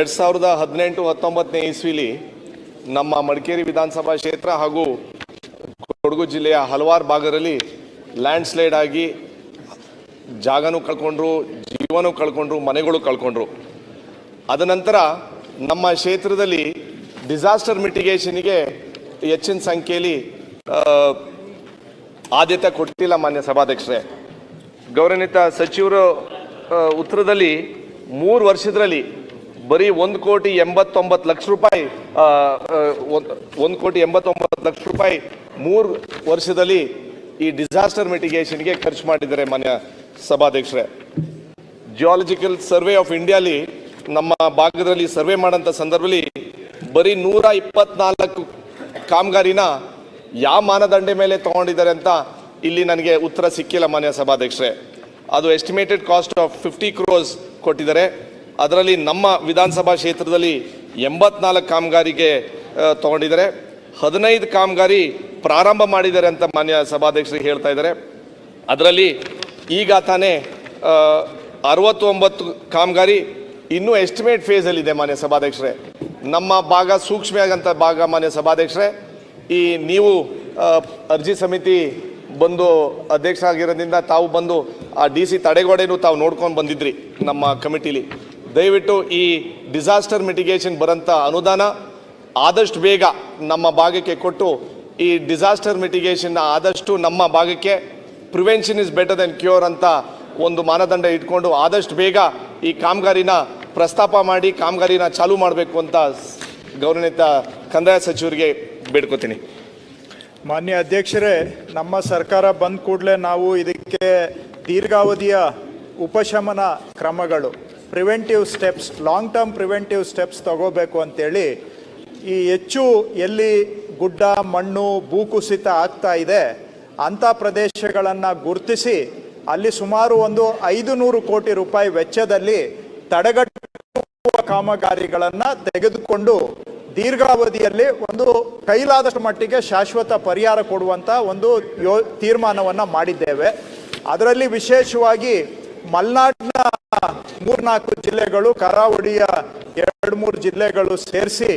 ಎರಡು ಸಾವಿರದ ಹದಿನೆಂಟು ಹತ್ತೊಂಬತ್ತನೇ ಇಸ್ವಿಲಿ ನಮ್ಮ ಮಡಿಕೇರಿ ವಿಧಾನಸಭಾ ಕ್ಷೇತ್ರ ಹಾಗೂ ಕೊಡಗು ಜಿಲ್ಲೆಯ ಹಲವಾರು ಭಾಗದಲ್ಲಿ ಲ್ಯಾಂಡ್ ಸ್ಲೈಡ್ ಆಗಿ ಜಾಗನೂ ಕಳ್ಕೊಂಡ್ರು, ಜೀವನೂ ಕಳ್ಕೊಂಡ್ರು, ಮನೆಗಳು ಕಳ್ಕೊಂಡ್ರು. ಅದ ನಂತರ ನಮ್ಮ ಕ್ಷೇತ್ರದಲ್ಲಿ ಡಿಸಾಸ್ಟರ್ ಮಿಟಿಗೇಷನ್ಗೆ ಹೆಚ್ಚಿನ ಸಂಖ್ಯೆಯಲ್ಲಿ ಆದ್ಯತೆ ಕೊಟ್ಟಿಲ್ಲ ಮಾನ್ಯ ಸಭಾಧ್ಯಕ್ಷರೇ. ಗೌರವಾನ್ವಿತ ಸಚಿವರು ಉತ್ತರದಲ್ಲಿ ಮೂರು ವರ್ಷದಲ್ಲಿ ಬರೀ ಒಂದು ಕೋಟಿ ಎಂಬತ್ತೊಂಬತ್ತು ಲಕ್ಷ ರೂಪಾಯಿ ಒಂದು ಕೋಟಿ ಎಂಬತ್ತೊಂಬತ್ತು ಲಕ್ಷ ರೂಪಾಯಿ ಮೂರು ವರ್ಷದಲ್ಲಿ ಈ ಡಿಸಾಸ್ಟರ್ ಮಿಟಿಗೇಷನ್ಗೆ ಖರ್ಚು ಮಾಡಿದ್ದಾರೆ ಮಾನ್ಯ ಸಭಾಧ್ಯಕ್ಷರೇ. ಜಿಯಾಲಜಿಕಲ್ ಸರ್ವೆ ಆಫ್ ಇಂಡಿಯಾಲಿ ನಮ್ಮ ಭಾಗದಲ್ಲಿ ಸರ್ವೆ ಮಾಡೋಂಥ ಸಂದರ್ಭದಲ್ಲಿ ಬರೀ ನೂರ ಇಪ್ಪತ್ನಾಲ್ಕು ಕಾಮಗಾರಿನ ಯಾವ ಮಾನದಂಡ ಮೇಲೆ ತಗೊಂಡಿದ್ದಾರೆ ಅಂತ ಇಲ್ಲಿ ನನಗೆ ಉತ್ತರ ಸಿಕ್ಕಿಲ್ಲ ಮಾನ್ಯ ಸಭಾಧ್ಯಕ್ಷರೇ. ಅದು estimated cost of fifty crores ಕೊಟ್ಟಿದ್ದಾರೆ. ಅದರಲ್ಲಿ ನಮ್ಮ ವಿಧಾನಸಭಾ ಕ್ಷೇತ್ರದಲ್ಲಿ ಎಂಬತ್ನಾಲ್ಕು ಕಾಮಗಾರಿಗೆ ತಗೊಂಡಿದ್ದಾರೆ. ಹದಿನೈದು ಕಾಮಗಾರಿ ಪ್ರಾರಂಭ ಮಾಡಿದ್ದಾರೆ ಅಂತ ಮಾನ್ಯ ಸಭಾಧ್ಯಕ್ಷರಿಗೆ ಹೇಳ್ತಾ ಇದ್ದಾರೆ. ಅದರಲ್ಲಿ ಈಗ ತಾನೇ ಅರವತ್ತೊಂಬತ್ತು ಕಾಮಗಾರಿ ಇನ್ನೂ ಎಸ್ಟಿಮೇಟ್ ಫೇಸಲ್ಲಿದೆ ಮಾನ್ಯ ಸಭಾಧ್ಯಕ್ಷರೇ. ನಮ್ಮ ಭಾಗ ಸೂಕ್ಷ್ಮ ಭಾಗ ಮಾನ್ಯ ಸಭಾಧ್ಯಕ್ಷರೇ, ಈ ನೀವು ಅರ್ಜಿ ಸಮಿತಿ ಬಂದು ಅಧ್ಯಕ್ಷ ಆಗಿರೋದ್ರಿಂದ ತಾವು ಬಂದು ಆ ಡಿ ಸಿ ತಡೆಗೋಡೆನೂ ತಾವು ನೋಡ್ಕೊಂಡು ಬಂದಿದ್ರಿ ನಮ್ಮ ಕಮಿಟಿಲಿ. ದಯವಿಟ್ಟು ಈ ಡಿಸಾಸ್ಟರ್ ಮಿಟಿಗೇಷನ್ ಬರೋಂಥ ಅನುದಾನ ಆದಷ್ಟು ಬೇಗ ನಮ್ಮ ಭಾಗಕ್ಕೆ ಕೊಟ್ಟು ಈ ಡಿಸಾಸ್ಟರ್ ಮಿಟಿಗೇಷನ್ನ ಆದಷ್ಟು ನಮ್ಮ ಭಾಗಕ್ಕೆ prevention is better than cure ಅಂತ ಒಂದು ಮಾನದಂಡ ಇಟ್ಕೊಂಡು ಆದಷ್ಟು ಬೇಗ ಈ ಕಾಮಗಾರಿನ ಪ್ರಸ್ತಾಪ ಮಾಡಿ ಕಾಮಗಾರಿನ ಚಾಲೂ ಮಾಡಬೇಕು ಅಂತ ಗೌರವಾನ್ವಿತ ಕಂದಾಯ ಸಚಿವರಿಗೆ ಬೇಡ್ಕೋತೀನಿ. ಮಾನ್ಯ ಅಧ್ಯಕ್ಷರೇ, ನಮ್ಮ ಸರ್ಕಾರ ಬಂದ ಕೂಡಲೇ ನಾವು ಇದಕ್ಕೆ ದೀರ್ಘಾವಧಿಯ ಉಪಶಮನ ಕ್ರಮಗಳು. Preventive steps long term preventive steps ತಗೋಬೇಕು ಅಂತೇಳಿ ಈ ಹೆಚ್ಚು ಎಲ್ಲಿ ಗುಡ್ಡ, ಮಣ್ಣು ಭೂಕುಸಿತ ಆಗ್ತಾ ಇದೆ, ಅಂಥ ಪ್ರದೇಶಗಳನ್ನು ಗುರುತಿಸಿ ಅಲ್ಲಿ ಸುಮಾರು ಒಂದು ಐದು ನೂರು ಕೋಟಿ ರೂಪಾಯಿ ವೆಚ್ಚದಲ್ಲಿ ತಡೆಗಟ್ಟುವ ಕಾಮಗಾರಿಗಳನ್ನು ತೆಗೆದುಕೊಂಡು ದೀರ್ಘಾವಧಿಯಲ್ಲಿ ಒಂದು ಕೈಲಾದಷ್ಟು ಮಟ್ಟಿಗೆ ಶಾಶ್ವತ ಪರಿಹಾರ ಕೊಡುವಂಥ ಒಂದು ಯೋ, ತೀರ್ಮಾನವನ್ನು ಮಾಡಿದ್ದೇವೆ. ಅದರಲ್ಲಿ ವಿಶೇಷವಾಗಿ ಮಲೆನಾಡಿನ ಮೂರ್ನಾಲ್ಕು ಜಿಲ್ಲೆಗಳು, ಕರಾವಳಿಯ ಎರಡು ಮೂರು ಜಿಲ್ಲೆಗಳು ಸೇರಿಸಿ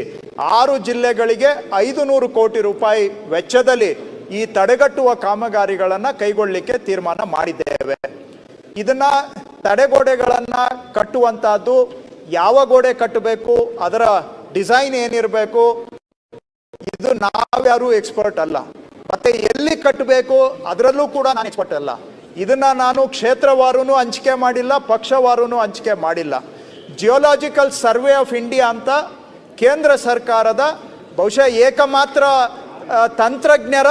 ಆರು ಜಿಲ್ಲೆಗಳಿಗೆ ಐದು ನೂರು ಕೋಟಿ ರೂಪಾಯಿ ವೆಚ್ಚದಲ್ಲಿ ಈ ತಡೆಗಟ್ಟುವ ಕಾಮಗಾರಿಗಳನ್ನು ಕೈಗೊಳ್ಳಲಿಕ್ಕೆ ತೀರ್ಮಾನ ಮಾಡಿದ್ದೇವೆ. ಇದನ್ನ ತಡೆಗೋಡೆಗಳನ್ನು ಕಟ್ಟುವಂತಹದ್ದು ಯಾವ ಗೋಡೆ ಕಟ್ಟಬೇಕು, ಅದರ ಡಿಸೈನ್ ಏನಿರಬೇಕು, ಇದು ನಾವ್ಯಾರು ಎಕ್ಸ್ಪರ್ಟ್ ಅಲ್ಲ. ಮತ್ತೆ ಎಲ್ಲಿ ಕಟ್ಟಬೇಕು, ಅದರಲ್ಲೂ ಕೂಡ ನಾನು ಎಕ್ಸ್ಪರ್ಟ್ ಅಲ್ಲ. ಇದನ್ನ ನಾನು ಕ್ಷೇತ್ರವಾರೂ ಹಂಚಿಕೆ ಮಾಡಿಲ್ಲ ಪಕ್ಷವಾರೂ ಹಂಚಿಕೆ ಮಾಡಿಲ್ಲ. ಜಿಯೋಲಾಜಿಕಲ್ ಸರ್ವೆ ಆಫ್ ಇಂಡಿಯಾ ಅಂತ ಕೇಂದ್ರ ಸರ್ಕಾರದ ಬಹುಶಃ ಏಕಮಾತ್ರ ತಂತ್ರಜ್ಞರ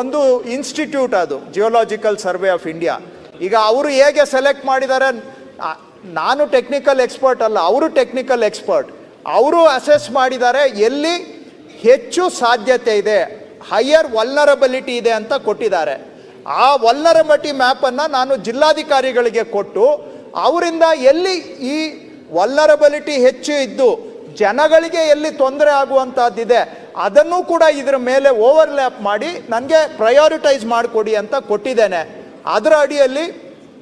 ಒಂದು ಇನ್ಸ್ಟಿಟ್ಯೂಟ್ ಅದು ಜಿಯೋಲಾಜಿಕಲ್ ಸರ್ವೆ ಆಫ್ ಇಂಡಿಯಾ ಈಗ ಅವರು ಹೇಗೆ ಸೆಲೆಕ್ಟ್ ಮಾಡಿದ್ದಾರೆ ನಾನು ಟೆಕ್ನಿಕಲ್ ಎಕ್ಸ್ಪರ್ಟ್ ಅಲ್ಲ, ಅವರು ಟೆಕ್ನಿಕಲ್ ಎಕ್ಸ್ಪರ್ಟ್ ಅವರು ಅಸೆಸ್ ಮಾಡಿದ್ದಾರೆ ಎಲ್ಲಿ ಹೆಚ್ಚು ಸಾಧ್ಯತೆ ಇದೆ ಹೈಯರ್ ವಲ್ನರಬಿಲಿಟಿ ಇದೆ ಅಂತ ಕೊಟ್ಟಿದ್ದಾರೆ. ಆ ವಲ್ನರಬಿಲಿಟಿ ಮ್ಯಾಪನ್ನು ನಾನು ಜಿಲ್ಲಾಧಿಕಾರಿಗಳಿಗೆ ಕೊಟ್ಟು, ಅವರಿಂದ ಎಲ್ಲಿ ಈ ವಲ್ಲರಬಲಿಟಿ ಹೆಚ್ಚು ಇದ್ದು, ಜನಗಳಿಗೆ ಎಲ್ಲಿ ತೊಂದರೆ ಆಗುವಂಥದ್ದಿದೆ ಅದನ್ನು ಕೂಡ ಇದರ ಮೇಲೆ ಓವರ್ಲ್ಯಾಪ್ ಮಾಡಿ, ನನಗೆ ಪ್ರಯಾರಿಟೈಸ್ ಮಾಡಿಕೊಡಿ ಅಂತ ಕೊಟ್ಟಿದ್ದೇನೆ. ಅದರ ಅಡಿಯಲ್ಲಿ